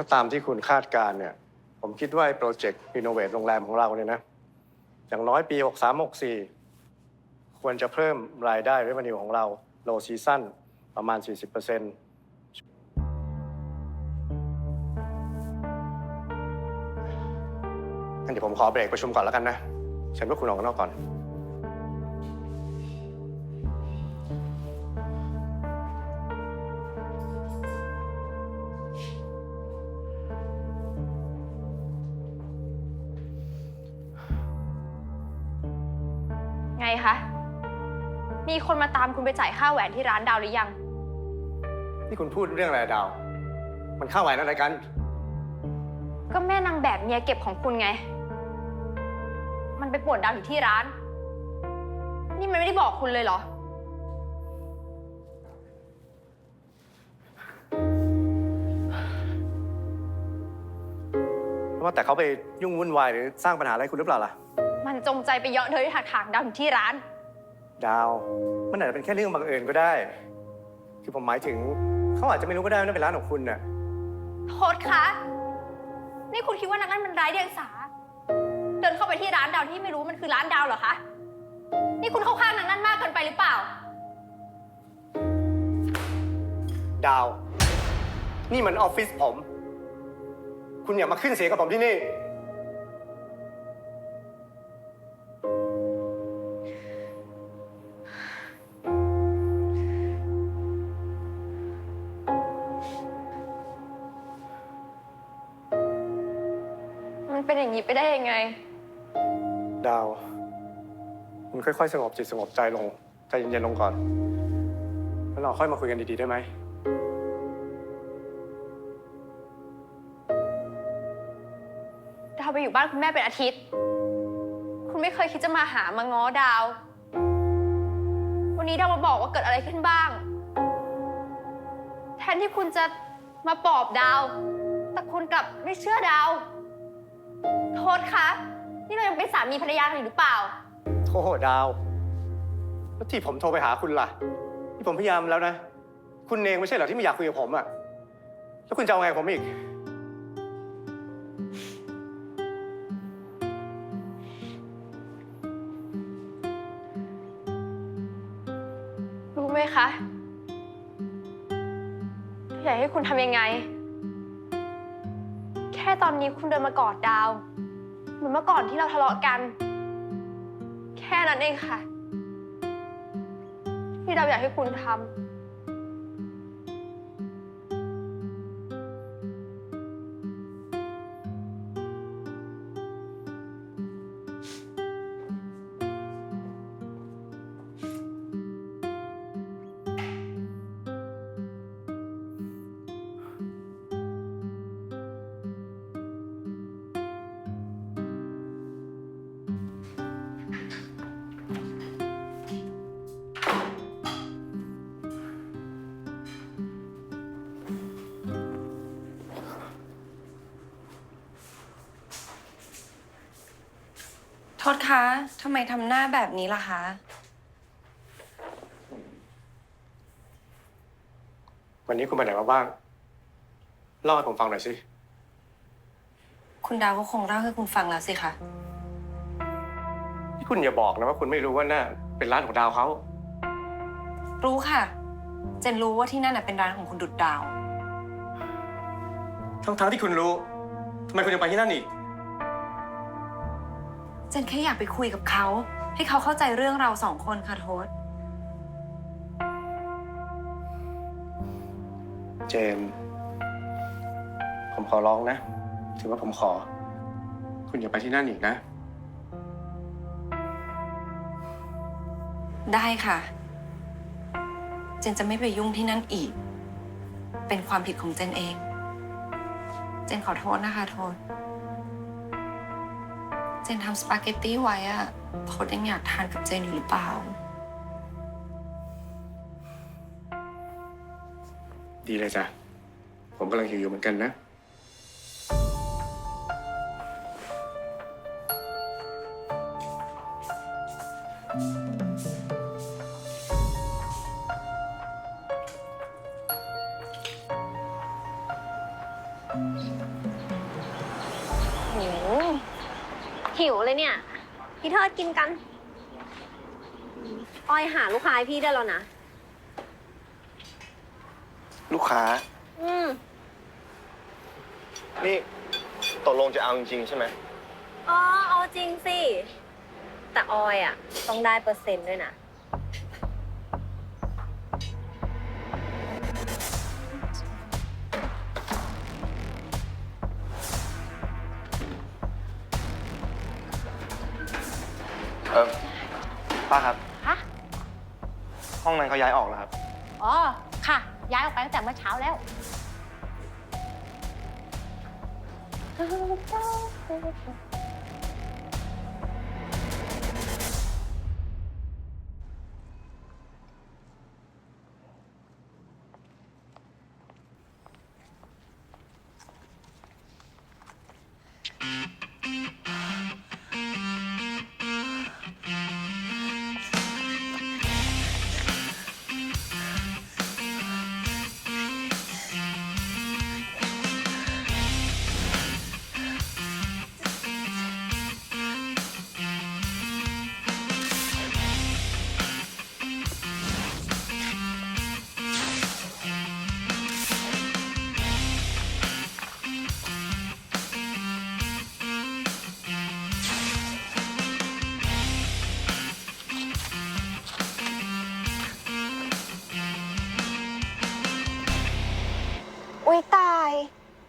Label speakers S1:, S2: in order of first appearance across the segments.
S1: ถ้าตามที่คุณคาดการ์เนี่ย ผมคิดว่าไอ้โปรเจกต์รีโนเวทโรงแรมของเราเนี่ยนะ อย่างน้อยปี 63 64 ควรจะเพิ่มรายได้ revenue ของเรา low season ประมาณ 40%งั้นเดี๋ยวผมขอเบรกประชุมก่อนแล้วกันนะเชิญพวกคุณออกข้างนอกก่อน
S2: งคะ มีคนมาตามคุณไปจ่ายค่าแหวนที่ร้านดาวหรือยัง
S1: นี่คุณพูดเรื่องอะไรอะดาว มันเข้าไหวอะไรกัน
S2: ก็แม่นางแบบเมียเก็บของคุณไง มันไปปวดดาวอยู่ที่ร้าน นี่มันไม่ได้บอกคุณเลยเหรอ
S1: ว่าแต่เขาไปยุ่งวุ่นวายหรือสร้างปัญหาอะไรคุณหรือเปล่าล่ะ
S2: มันจงใจไปเยาะเธอที่ถักถางดาวถึงที่ร้าน
S1: ดาว มันอาจจะเป็นแค่เรื่องบังเอิญก็ได้ คือผมหมายถึงเขาอาจจะไม่รู้ก็ได้ว่านั่นเป็นร้านของคุณน่ะ
S2: โทษคะนี่คุณคิดว่านักนั้นมันไร้เดียงสา เดินเข้าไปที่ร้านดาวที่ไม่รู้มันคือร้านดาวเหรอคะ นี่คุณเข้าข้างนักนั้นมากเกินไปหรือเปล่า
S1: ดาว นี่มันออฟฟิศผม คุณอย่ามาขึ้นเสียงกับผมที่นี่
S2: อย่างนี้ไปได้ยังไง
S1: ดาว คุณค่อยๆ สงบจิตสงบใจลง ใจเย็นๆลงก่อน แล้วเราค่อยมาคุยกันดีๆ ได้ไหม
S2: ดาวไปอยู่บ้านคุณแม่เป็นอาทิตย์ คุณไม่เคยคิดจะมาหามาง้อดาว วันนี้ดาวมาบอกว่าเกิดอะไรขึ้นบ้าง แทนที่คุณจะมาปลอบดาว แต่คุณกลับไม่เชื่อดาว โทษคะนี่เรายังเป็นสามีภรรยากันอยู่หรือเปล่า
S1: โอ้โหดาว แล้วที่ผมโทรไปหาคุณล่ะ ที่ผมพยายามแล้วนะ คุณเองไม่ใช่เหรอที่ไม่อยากคุยกับผมอะแล้วคุณจะเอาไงกับผมอีก
S2: รู้ไหมคะอยากให้คุณทำยังไงแค่ตอนนี้คุณเดินมากอดดาว เหมือนเมื่อก่อนที่เราทะเลาะกัน แค่นั้นเองค่ะ ที่ดาวอยากให้คุณทำ
S3: โทษคะทำไมทำหน้าแบบนี้ล่ะคะ
S1: วันนี้คุณไปไหนมาบ้าง เล่าให้ผมฟังหน่อยสิ
S3: คุณดาวก็คงเล่าให้คุณฟังแล้วสิคะ
S1: ที่คุณอย่าบอกนะว่าคุณไม่รู้ว่าน่ะเป็นร้านของดาวเขา
S3: รู้ค่ะ เจนรู้ว่าที่นั่นน่ะเป็นร้านของคุณดุดดาว
S1: ทั้งๆที่คุณรู้ ทำไมคุณยังไปที่นั่นอีก
S3: เจนแค่อยากไปคุยกับเขา ให้เขาเข้าใจเรื่องเราสองคนค่ะโทษ
S1: เจนผมขอร้องนะ ถือว่าผมขอ คุณอย่าไปที่นั่นอีกนะ
S3: ได้ค่ะ เจนจะไม่ไปยุ่งที่นั่นอีก เป็นความผิดของเจนเอง เจนขอโทษนะคะโทษเจนทำสปาเกตตี้ไว้อะโทษยังอยากทานกับเจนอยู่หรือเปล่า
S1: ดีเลยจ้ะ ผมกำลังหิวอยู่เหมือนกันนะ
S4: หิวเลยเนี่ย พี่เทิดกินกัน อ้อยหาลูกค้าให้พี่ได้แล้วนะ
S5: ลูกค้า
S4: อืม
S5: นี่ตกลงจะเอาจริงๆใช่ไหม
S4: อ๋อ เอาจริงสิ แต่ออยอะต้องได้เปอร์เซ็นต์ด้วยนะ
S5: ออป้าครับ
S6: ฮะ
S5: ห้องนั้นเขาย้ายออกแล้วครับ
S6: อ๋อ ค่ะ ย้ายออกไปตั้งแต่เมื่อเช้าแล้ว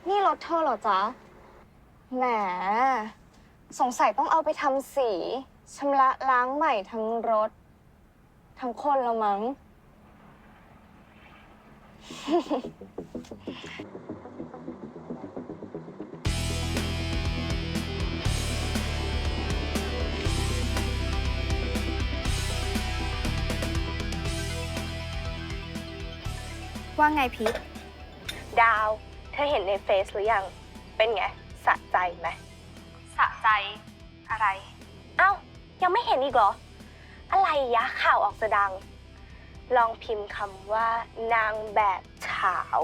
S7: นี่รถเธอเหรอจ๊ะ แหม สงสัยต้องเอาไปทำสีชำระล้างใหม่ทั้งรถ ทั้งคนแล้วมั้ง ว่าไงพีท
S4: ดาว ธอเห็นในเฟซหรือยัง เป็นไง สะใจไหม
S2: สะใจอะไร
S4: เอ้า ยังไม่เห็นอีกเหรอ อะไรยะข่าวออกจะดัง ลองพิมพ์คำว่านางแบบเฉาว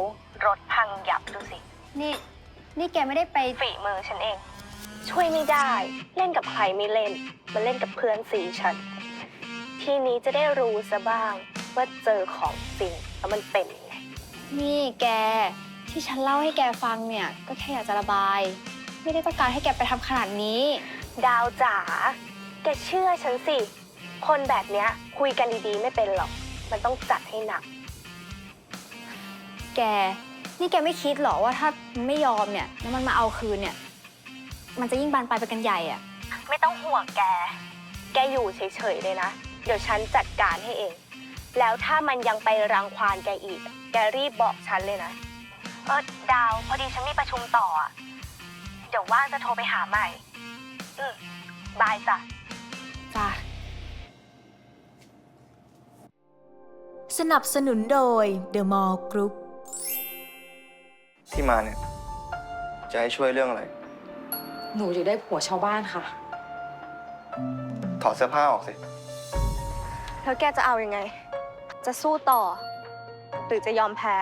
S4: รถพังยับดูสิ
S2: นี่ นี่แกไม่ได้ไป
S4: ฝีมือฉันเอง ช่วยไม่ได้ เล่นกับใครไม่เล่น มาเล่นกับเพื่อนสีฉัน ทีนี้จะได้รู้ซะบ้างว่าเจอของจริงแล้วมันเป็นยังไง
S7: นี่แก ที่ฉันเล่าให้แกฟังเนี่ย ก็แค่อยากจะระบาย ไม่ได้ต้องการให้แกไปทำขนาดนี้
S4: ดาวจ๋า แกเชื่อฉันสิ คนแบบเนี้ยคุยกันดีๆ ไม่เป็นหรอก มันต้องจัดให้หนัก
S7: แก นี่แกไม่คิดเหรอว่าถ้ามันไม่ยอมเนี่ย แล้วมันมาเอาคืนเนี่ย มันจะยิ่งบานปลายไปกันใหญ่อะ
S4: ไม่ต้องห่วงแก แกอยู่เฉยๆเลยนะ เดี๋ยวฉันจัดการให้เอง แล้วถ้ามันยังไปรังควานแกอีก แกรีบบอกฉันเลยนะ เออดาวพอดีฉันมีประชุมต่ออะเดี๋ยวว่างจะโทรไปหาใหม่ อืมบายจ้ะ
S7: จ้า
S8: สนับสนุนโดย The Mall Group
S5: ที่มาเนี่ย จะให้ช่วยเรื่องอะไร
S3: หนูอยากได้ผัวชาวบ้านค่ะ
S5: ถอดเสื้อผ้าออกสิ
S4: แล้วแกจะเอาอยัางไง จะสู้ต่อ หรือจะยอมแพ้